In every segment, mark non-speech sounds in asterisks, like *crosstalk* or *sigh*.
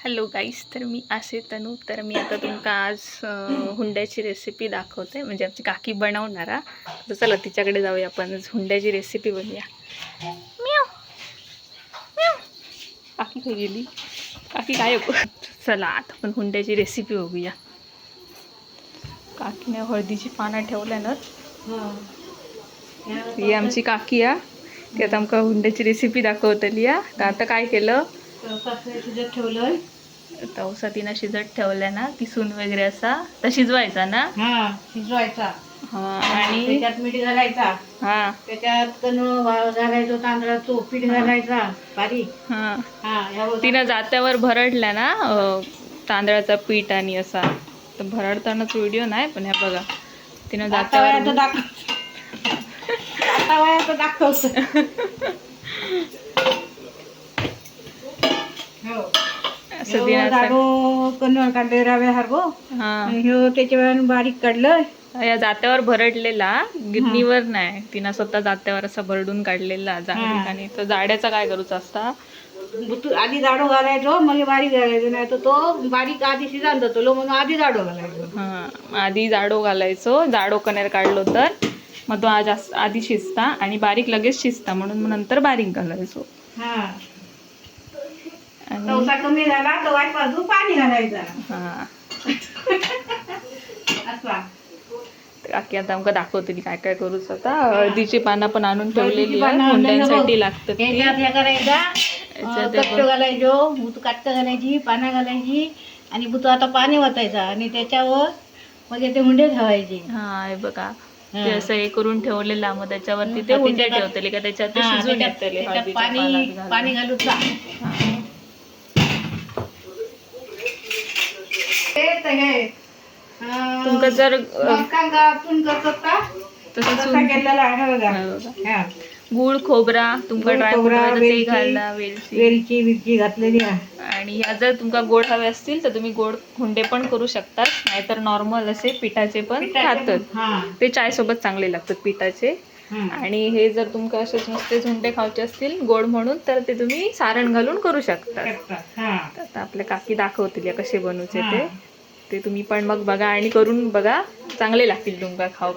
Hello गाईस तर मी असे तनू तर मी आता तुमका आज हुंड्याची रेसिपी दाखवते. म्हणजे आमची काकी बनवणारा. तर चला तिच्याकडे जाऊया आपण. हुंड्याची रेसिपी बनवूया म्याव. म्याव. काकी काय गेली? काकी काय हो? चला आता आपण हुंड्याची रेसिपी बघूया. काकीने हळदीची पानं ठेवल्या ना ही आमची काकी आ ती आता आमका हुंड्याची रेसिपी दाखवतली आ तर आता काय केलं? ठेवलंय. तवसा तिनं शिजत ठेवल्या ना ती सून वगैरे असा. तर शिजवायचा ना? हा शिजवायचा. हा. आणि त्याच्यात मीठ घालायचा. हा. त्याच्यात घालायचो तांदळाचो पीठ घालायचा. बारीक. हा. तिनं जात्यावर भरडल्या ना तांदळाचा पीठ आणि असा. तर भरडतानाच व्हिडिओ नाही पण ह्या बघा. तिनं जात्यावर दाखव. *laughs* हो *laughs* असं काढले रव्या हा. ह्यो बारीक काढलं या जात्यावर भरडलेला गिरणीवर नाही. तिनं स्वतः जात्यावर असा भरडून काढलेला. जाडी आणि तो जाड्याचा काय करूचा असता? बुतू- आधी जाडो घालायचो मग बारीक घालायचो नाही तर तो बारीक आधी शिजान जातो म्हणून आधी जाडो घालायचो. हा आधी जाडो घालायचो जाडो कनेर काढलो तर. मग तो आज आधी शिजता आणि बारीक लगेच शिजता म्हणून मग नंतर बारीक घालायचो. हा. तवसा कमी झाला तर वाट बाजू पाणी घालायचा हा. असा काकी आता आमका दाखवते काय काय करूच आता. हळदीची पानं पण आणून ठेवलेली आहे बघ. लागतात ती. करायचा याच्यात कट्ट. घालायचो बुत काट्ट घालायची पानं घालायची आणि बुतो आता पाणी वाचायचा आणि त्याच्यावर मग ते हुंडे ठेवायचे. हा हे बघा. ते असं हे करून ठेवलेला मग त्याच्यावरती ते हुंडे ठेवतले का? त्याच्यात शिजून पाणी. पाणी घालून जा हा. ते तर हे अं, तुमका जर अ, मकांगातून करतात का तसं तसा चुन- केलेला आहे बघा हा बघा. हा. गुळ खोबरा तुमका ड्राय ते वेलची, घालला वेलची. वेलची घातलेली आहे. आणि ह्या जर तुमका गोड हवे असतील तर तुम्ही गोड हुंडे पण करू शकता नाहीतर नॉर्मल असे पिठाचे पण खातात. ते चाय सोबत चांगले लागतात पिठाचे. आणि हे जर तुमका असेच नुसते हुंडे खायचे असतील गोड म्हणून तर ते तुम्ही सारण घालून करू शकता. हा. आता आपल्या काकी दाखवतील या कसे बनवचे. ते ते तुम्ही पण मग बघा आणि करून बघा चांगले लागतील तुमका खाऊ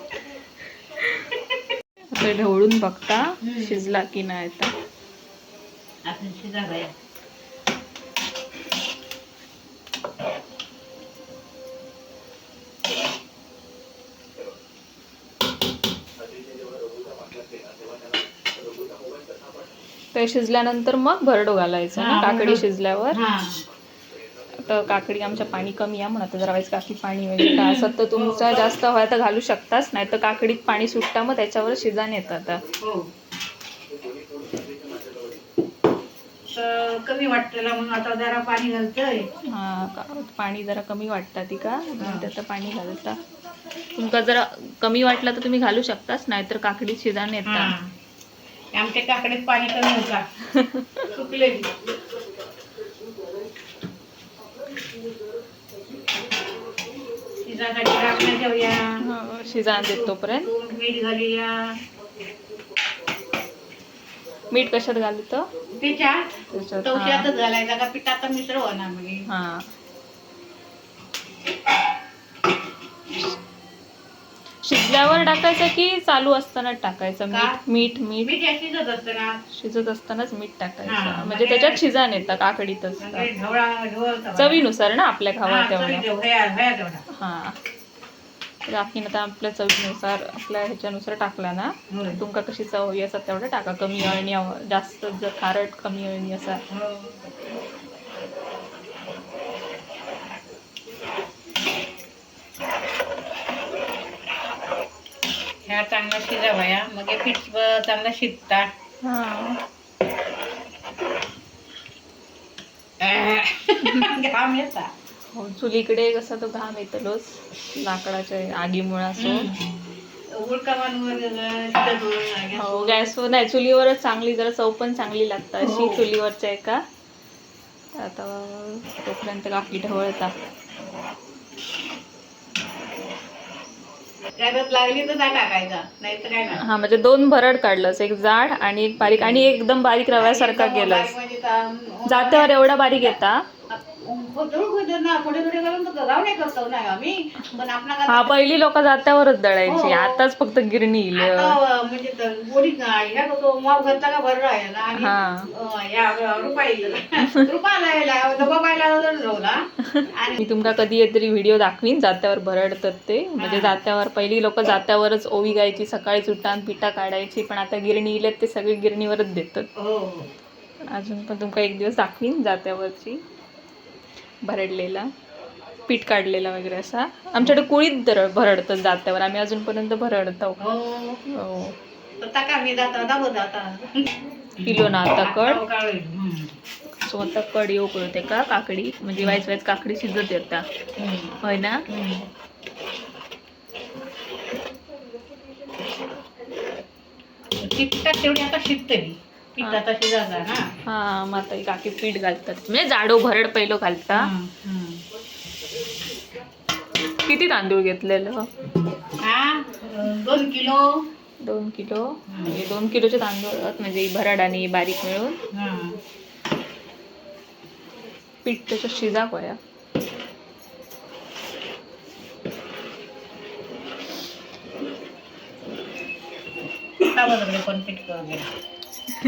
*laughs* ढवळून बघता. शिजला की नाही आता शिजल्यानंतर मग भरडो घालायचं ना काकडी. शिजल्यावर. तर काकडी आमच्या पाणी कमी आहे म्हणा जरा वेळेस काकी पाणी वगैरे काय असत तर तुमचा जास्त हवा तर घालू शकताच नाही तर काकडीत पाणी सुटता मग त्याच्यावर शिजान येतं आता हो. कमी वाटतेला म्हणून आता जरा पाणी घालतोय हा का पाणी जरा कमी वाटतं ती का त्यात पाणी घालता तुमका जरा कमी वाटलं तर तुम्ही घालू शकताच नाहीतर काकडीत शिजान हा. येतात आमच्या काकडीत पाणी कमी होता सुकलेली शिजासाठी राखण्या ठेवूया. हा, शिजान देत तोपर्यंत. दोन मीठ घालूया. मीठ कशात घालतं त्याच्यात त्याच्यात. तवशातच घालायचा का पिठात मिश्र होणार म्हणजे हा. शिजल्यावर टाकायचं की चालू असताना टाकायचं? मीठ मीठ मीठ. शिजत असतं ना शिजत असतानाच मीठ हा, टाकायचं म्हणजे म्हणजे- त्याच्यात शिजान येतं काकडीतच म्हणजे ढवळा ढवळता चवीनुसार ना आपल्या खावा हा, तेवढ्या. हा. तर आपण आता आपल्या चवीनुसार आपल्या ह्याच्यानुसार टाकला ना होय. तुमका कशी चव हवी असतात तेवढं टाका. कमी अळणी हवं- जास्त जर खारट कमी अळणी असा. ह्या चांगला शिजावया. मग हे पीठ चांगला शिजता. हा. *laughs* घाम येता. हो चुलीकडे कसा तो घाम येतलोच. लाकडाच्या आगीमुळे असो. हो गॅसवर नाही चुलीवरच चांगली जरा चव पण चांगली लागतं अशी हो. चुलीवरच्या एका. आता तोपर्यंत काकी ढवळता. गरज लागली तर टाकायचा नाही तर काय नाही. हा म्हणजे दोन भरड काढलंस एक जाड आणि एक बारीक. आणि एकदम बारीक रव्यासारखा केलास. म्हणजे जात्यावर एवढा बारीक येता? हा पहिली लोक जात्यावरच दळायची. हो. आताच फक्त गिरणी म्हणजे मी तुमका कधी तरी व्हिडिओ दाखवीन जात्यावर भरडतात ते. म्हणजे. जात्यावर पहिली लोक जात्यावरच ओवी गायची सकाळी उठान पिठा काढायची पण आता गिरणी इलेत ते सगळे गिरणीवरच देतात. हो. अजून पण तुमका एक दिवस दाखवीन जात्यावरची. भरडलेला पीठ काढलेला वगैरे असा. आमच्याकडे कुळीत दर भरडतात जात्यावर आम्ही अजूनपर्यंत भरडतो हो. हो. किलो ना आता कड. सो आता कड येऊ कळते का? काकडी. म्हणजे वायच वायच काकडी शिजत येता. हम्म. होय ना? हम्म. ती पिठात तेवढी आता शिकते मी पीठ. आता शिजायला ना हा मग आता ही काकी पीठ घालतात. म्हणजे जाडो भरड पहिलं घालता. किती तांदूळ घेतलेलं? हा? दोन किलो. दोन किलो? म्हणजे दोन किलोचे तांदूळ म्हणजे भरड आणि बारीक मिळून. पीठ त्याच्यात शिजा कोया पण पीठ त्याच्यात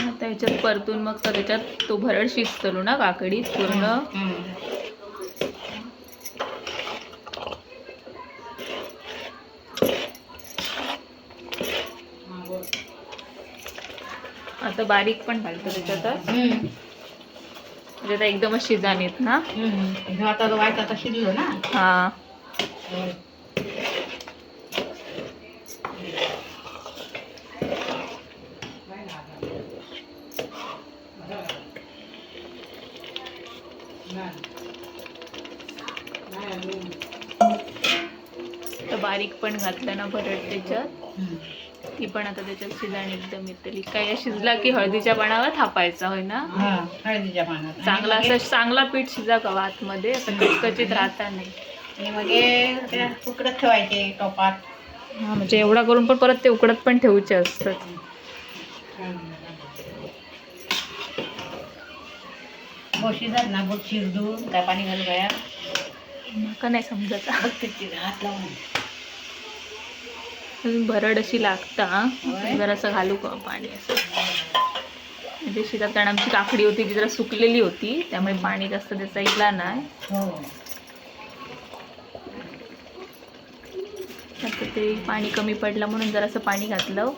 आता ह्याच्यात परतून मग तर त्याच्यात तो भरड शिजतलो ना काकडीत पूर्ण हम्म. हा, बोल. आता बारीक पण घालतो त्याच्यात. म्हणजे आता एकदमच शिजान येत ना. आता तो व्हायचा आता शिजलो ना. हा. तर बारीक पण घातलं ना भरड त्याच्यात. ती पण आता त्याच्यात शिजाण एकदम येतली काय शिजला की हळदीच्या पानावर थापायचा होय ना? हा हळदीच्या पानात चांगला असं चांगला पीठ शिजा का आतमध्ये असं कचकचीत राहता नाही मग- आणि मग हे त्या उकडत ठेवायचे टोपात. हा म्हणजे एवढा करून पण परत ते उकडत पण ठेवूचे असतात. ना बोट शिरदून काय पाणी घालू काय नाही समजत. हात लावून. भरड अशी लागता. जरासं घालू का पाणी असं. म्हणजे शिजात कारण आमची काकडी होती ती जरा सुकलेली होती. त्यामुळे पाणी जास्त त्याचा इला नाही. आता ते पाणी कमी पडलं म्हणून जरासं पाणी घातलं.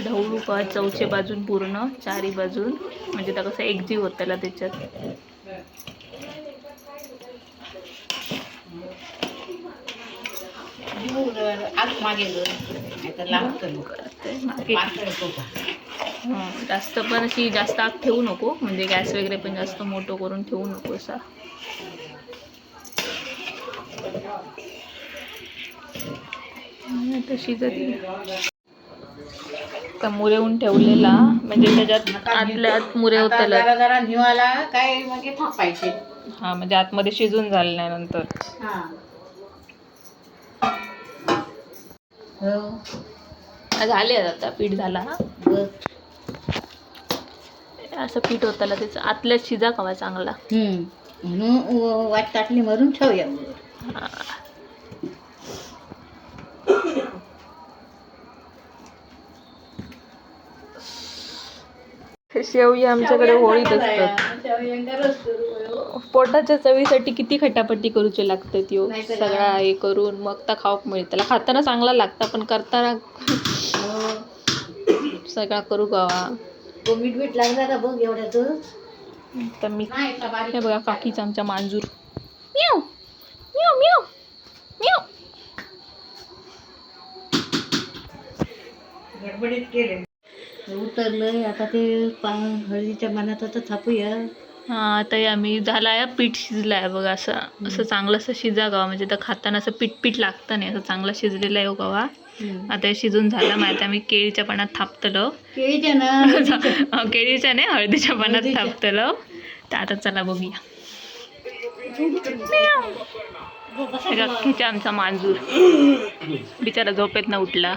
ढवळू का? चौचे बाजून पूर्ण चारी बाजून. म्हणजे त्या कसं एकजीव होत त्याला त्याच्यात. जास्त पण अशी जास्त आग ठेवू नको. म्हणजे गॅस वगैरे पण जास्त मोठं करून ठेवू नको असा. तशी जरी. का मुरेवून ठेवलेला म्हणजे त्याच्यात आतल्या आत मुरे आता होतला जरा जरा निवाला काय हे थापायचे हा म्हणजे आतमध्ये शिजून झाल्यानंतर हा हो झाले आता पीठ झाला हा. असं पीठ होताला त्याचं आतल्यात शिजा कवा चांगला हम्म. म्हणून व- वाट ताटली मारून ठेवूया. हा. शेवई आमच्याकडे होळीत असतात. पोटाच्या चवीसाठी किती खटापटी करूचे लागतात यो नाहीतर सगळा हे करून मग तर खाऊक मिळतं त्याला खाताना चांगला लागता पण करताना. सगळा करू गावा. तो मीठ मीठ लागला का बघ एवढ्याच. तर मी नाही का बारीक हे बघा काकीचा आमच्या मांजूर. म्याव! म्याव म्याव! म्याव! गडबडीत केले. उतरलंय. आता ते पा हळदीच्या पानात आता थापूया. हा आता आम्ही झाला आहे पीठ शिजलं आहे बघा असं. असं चांगलं असं शिजा गवा. म्हणजे तर खाताना असं पीठ पीठ लागतं नाही. असं चांगलं शिजलेलं आहे हो गवा. आता हे शिजून झालं. मग आता आम्ही केळीच्या पानात थापतलं. केळीच्या ना *laughs* केळीच्या नाही हळदीच्या पानात. थापतलं. तर आता चला बघूया. आमचा मांजूर. बिचारा झोपेत न उठला.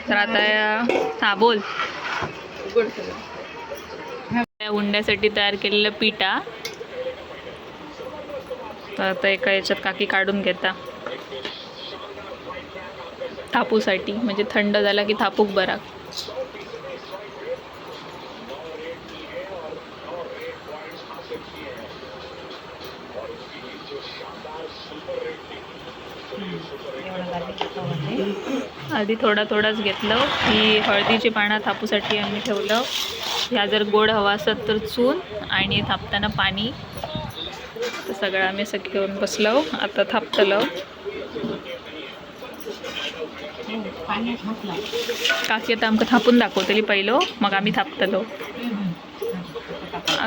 तर आता या- हा बोल. उंड्यासाठी तयार केलेलं पिठा. तर आता एका याच्यात काकी काढून घेता. थापूसाठी. म्हणजे थंड झाला की थापूक बरा. आधी थोडा थोडाच घेतलं. ही हळदीची पानं थापूसाठी आम्ही ठेवलं. ह्या जर गोड हवा असत तर चून आणि थापताना पाणी. सगळं आम्ही असं घेऊन बसलो. आता थापतलं. काकी आता आमकां थापून दाखवतली पहिलो. मग आम्ही थापतलो.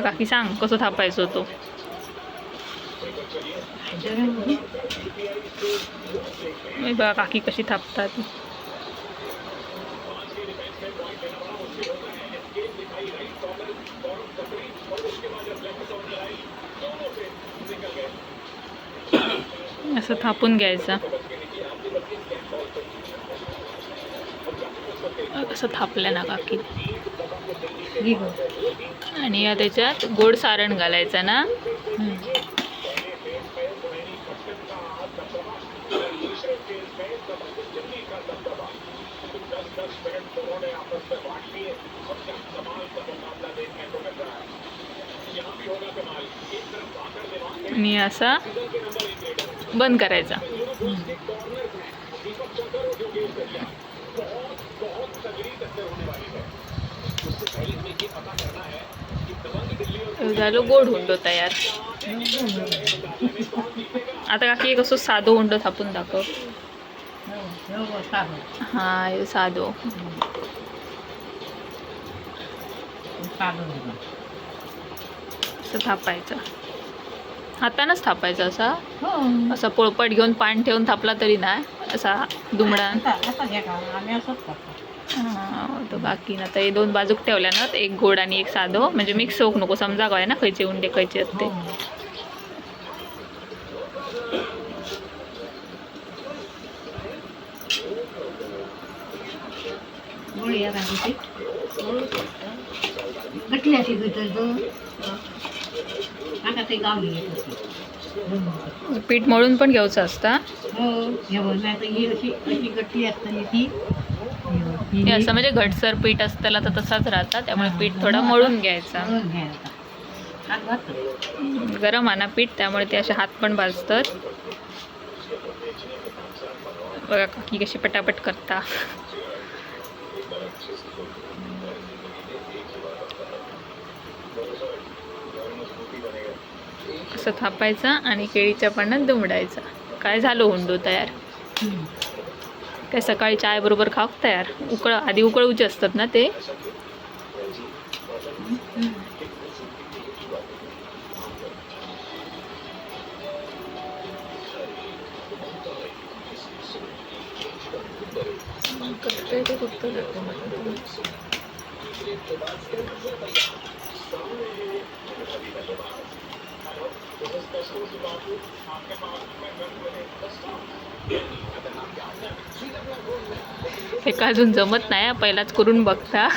काकी सांग कसं थापायचो तो मी बघा काकी कशी थापतात. असं थापून घ्यायचं. असं थापलं ना काकी. आणि या त्याच्यात गोड सारण घालायचं ना. आणि असा बंद करायचा. झालं गोड हुंडो तयार. आता काकी कसं साधो हुंडो थापून दाखव. हा साधो. थापायचं. हातानंच थापायचं असा. हो. असा पोळपट घेऊन पान ठेवून थापला तरी नाही असा दुमडा. हा, तो बाकी ना तर हे दोन बाजूक ठेवल्या ना एक गोड आणि एक साधो. म्हणजे मिक्स होऊक नको समजा काय ना खयचे उंडे खयचे ते. गोळी गटली अशी आता ते गाव गेले पीठ मळून पण घ्यायचं असता हो? हे बघ नाही तर ही अशी अशी गट्टी असताना ती हे असं म्हणजे घटसर पीठ असताना तर तसाच राहता त्यामुळे पीठ थोडा मळून घ्यायचा. गरम आणा पीठ त्यामुळे ते असे हात पण भाजतात. बघा काकी कशी पटापट करता. असं थापायचा आणि केळीच्या पानात दुमडायचा. काय झालं हुंडो तयार? काय सकाळी चाय बरोबर खाऊक तयार? उकळ आधी उकळूचे असतात ना ते? हे का अजून जमत नाही हा, पहिलाच करून बघता.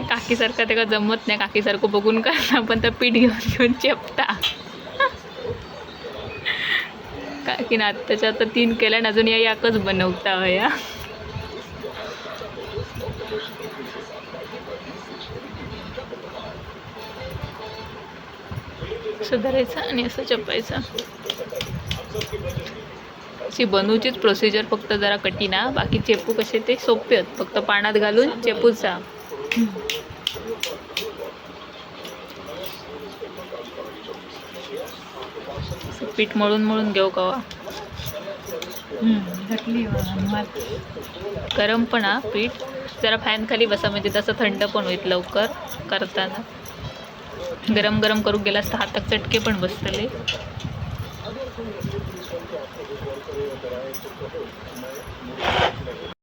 काकीसारखं ते का जमत नाही काकीसारखं बघून करता पण तर पीठ घेऊन घेऊन चेपता. काकी ना आत्ताच्या आता तीन केल्या आणि अजून या एकच बनवता या. असं धरायचं आणि असं चपायचं अशी बनवूचीच प्रोसिजर फक्त जरा कठीण आहे बाकी चेपू कसे ते सोपे आहेत. फक्त पाण्यात घालून चेपूचा. पीठ मळून मळून घेऊ कवा गरम पण हा पीठ. जरा फॅन खाली बसा म्हणजे तसं थंड पण होईल लवकर करताना. गरम गरम करून गेलास तर हातात चटके पण बसतले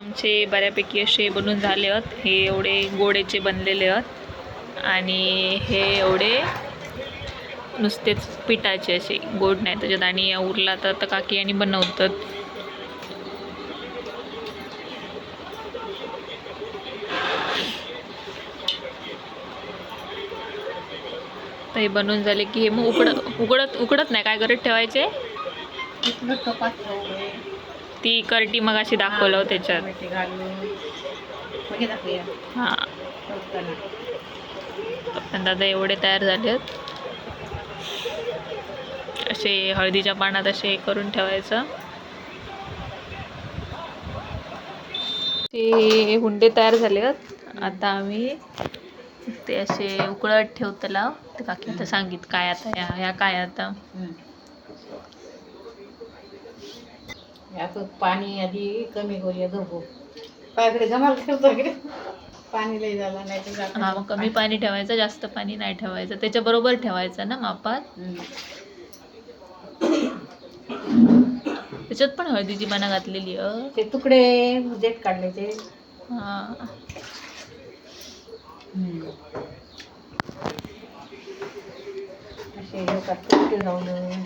आमचे बऱ्यापैकी असे बनून झाले आहेत. हे एवढे गोडेचे बनलेले आहेत. आणि हे एवढे नुसतेच पिठाचे असे गोड नाही त्याच्यात. आणि उरला तर काकी आणि बनवतात. तर हे बनवून झाले की हे मग उकडत उकडत उकडत नाही. काय करत ठेवायचे? ती करटी मग अशी दाखवलं त्याच्यात. हां. पण दादा एवढे तयार झालेत असे हळदीच्या पानात असे करून ठेवायचं. ते हुंडे तयार झाले आहेत. आता आम्ही ते असे उकळत ठेवतला ते काकी आता सांगित काय आता ह्या ह्या काय आता. यात पाणी आधी कमी करूया गहू पायाकडे जमाल ठेवतो की पाणी लई झाला नाही. हा मग कमी पाणी ठेवायचं जास्त पाणी नाही ठेवायचं. त्याच्या बरोबर ठेवायचं ना मापात. त्याच्यात पण हळदीची पानं घातलेली अ. ते तुकडे देठ काढले ते. हा. असे हे करतात, लावलं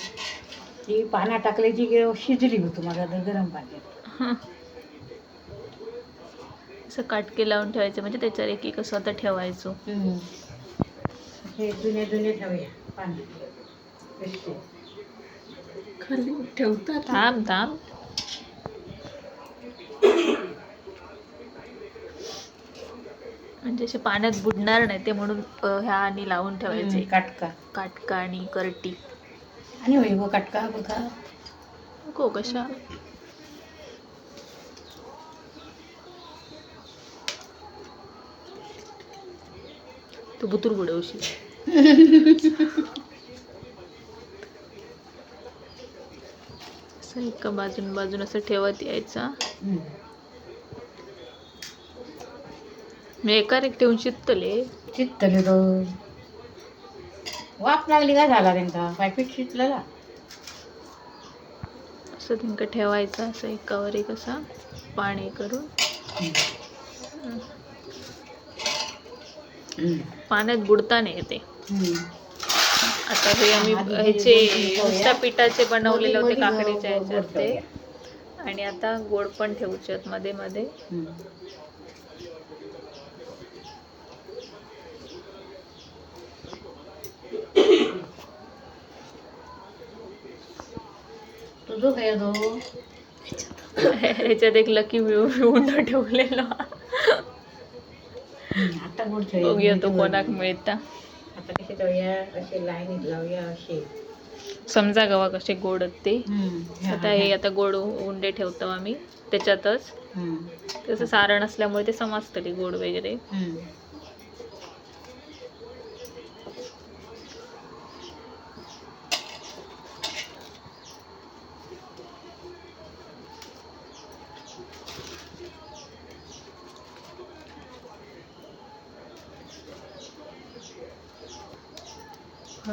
ती पाण्यात टाकल्याची की शिजली होती माझा गरम पाण्यात. *laughs* असं काटके लावून ठेवायचं म्हणजे त्याच्यावर एक एक असं आता ठेवायचो. हे जुने जुने ठेवूया पाणी. खाली ठेवतात. थांब थांब. म्हणजे असे पाण्यात बुडणार नाही ते म्हणून ह्या आणि लावून ठेवायचे. काटका. काटका आणि करटी. आणि होई गो काटका बघा. को कशा? तू बुतूर बुडवशी असं एका बाजून बाजून असं ठेवत यायचा हम्म. मी एका एक ठेवून शिकतले चित्तले तो वाफ लागली का झाला त्यांचा? पायपीट शिजलेला असं त्यांना ठेवायचं असं एकावर एक असा पाणी करून. पाण्यात बुडता नाही येते आता हे आम्ही ह्याचे पिठाचे बनवलेले होते काकडीच्या ह्याच्यात ते. आणि आता गोड पण ठेवूचे मध्ये मध्ये. तुझं काय तो ह्याच्यात एक लकी उंड ठेवलेला. आता गोड बघूया तो कोणाक मिळता. आता कसे ठेवूया असे लाईनीत लावूया असे समजा गवा कसे गोड ते. आता हे आता गोड उंडे ठेवतो आम्ही त्याच्यातच. तसं सारण असल्यामुळे ते समजतले गोड वगैरे.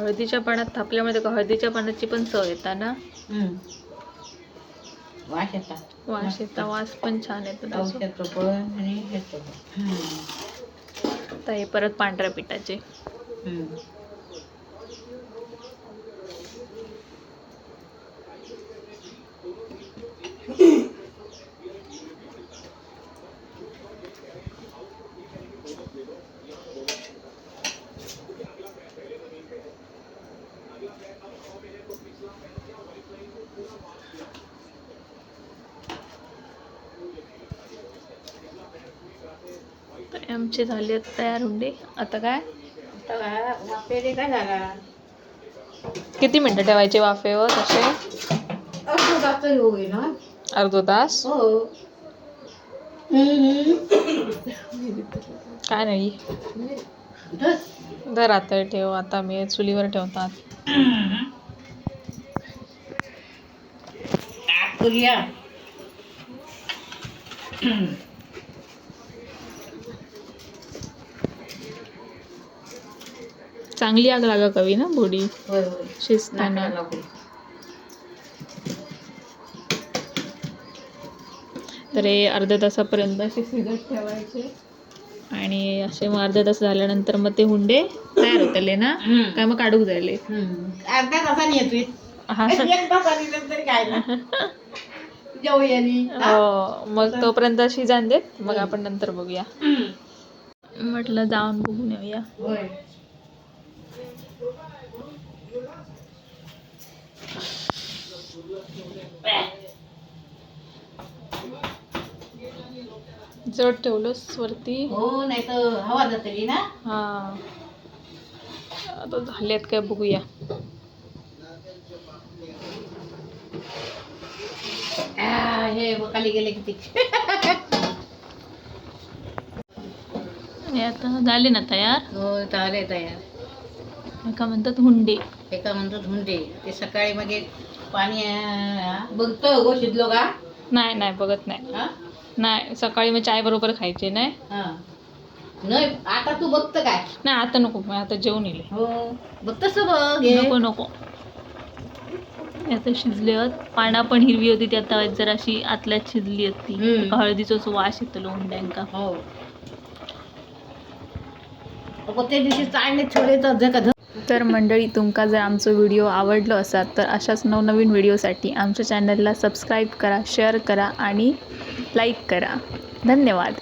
हळदीच्या पाण्यात थापल्यामुळे त्याला हळदीच्या पानाची पण चव येता ना. वास येतात वास येता वास पण छान येतो आणि हे परत पांढऱ्या पिठाचे. आमचे झाले तयार हुंडे. आता काय? आता काय झाला? किती मिनटं ठेवायचे वाफेवर असे? असं जास्त होईल ना. अर्धा तास? हो. काय नाही. दर आता ठेव आता मी चुलीवर ठेवतात. करूया चांगली आग लागा कवी ना बोडी? होय होय. शिजताना नाकाला. तर हे अर्ध्या तासापर्यंत असे शिजत ठेवायचे. आणि असे मग अर्धा तास झाल्यानंतर मग ते हुंडे तयार होतले ना? हम्म. काय मग काढूक जायले हम्म. अर्ध्या तासाने येतोय. *laughs* हा. *laughs* एक तासाने *laughs* हो. मग तोपर्यंत शिजान देत. मग आपण नंतर बघूया. म्हटलं जाऊन बघून येऊया. होय. जड ठेवलंस वरती. हो नाही तर हवा जातली ना. हा. आता झाल्यात काय बघूया. हे खाली गेले किती. आता झाले ना तयार? हो झाले तयार. एका म्हणतात हुंडे. एका म्हणतात हुंडे. ते सकाळी मग एक पाणी बघतो गो शिजलो का? नाही नाही बघत नाही. हा? नाही सकाळी मग चाय बरोबर खायचे नाही. हा. नाही आता तू बघतं काय? नाही आता नको मी आता जेवण येईल. हो. बघतस बघ हे. नको नको. हे आता शिजले आहेत पाना पण हिरवी होती ती आता जर अशी आतल्यात शिजली होती. हम्म. हळदीचोच वास येतलो हुंड्यांका. हो. अगं, त्या दिवशी चाळणे छोडे तर जग तर मंडळी तुमका जर आमचो व्हिडिओ आवडलो असा तर अशाच नवनवीन व्हिडिओसाठी आमच्या चॅनलला सबस्क्राईब करा शेअर करा आणि लाईक करा. धन्यवाद.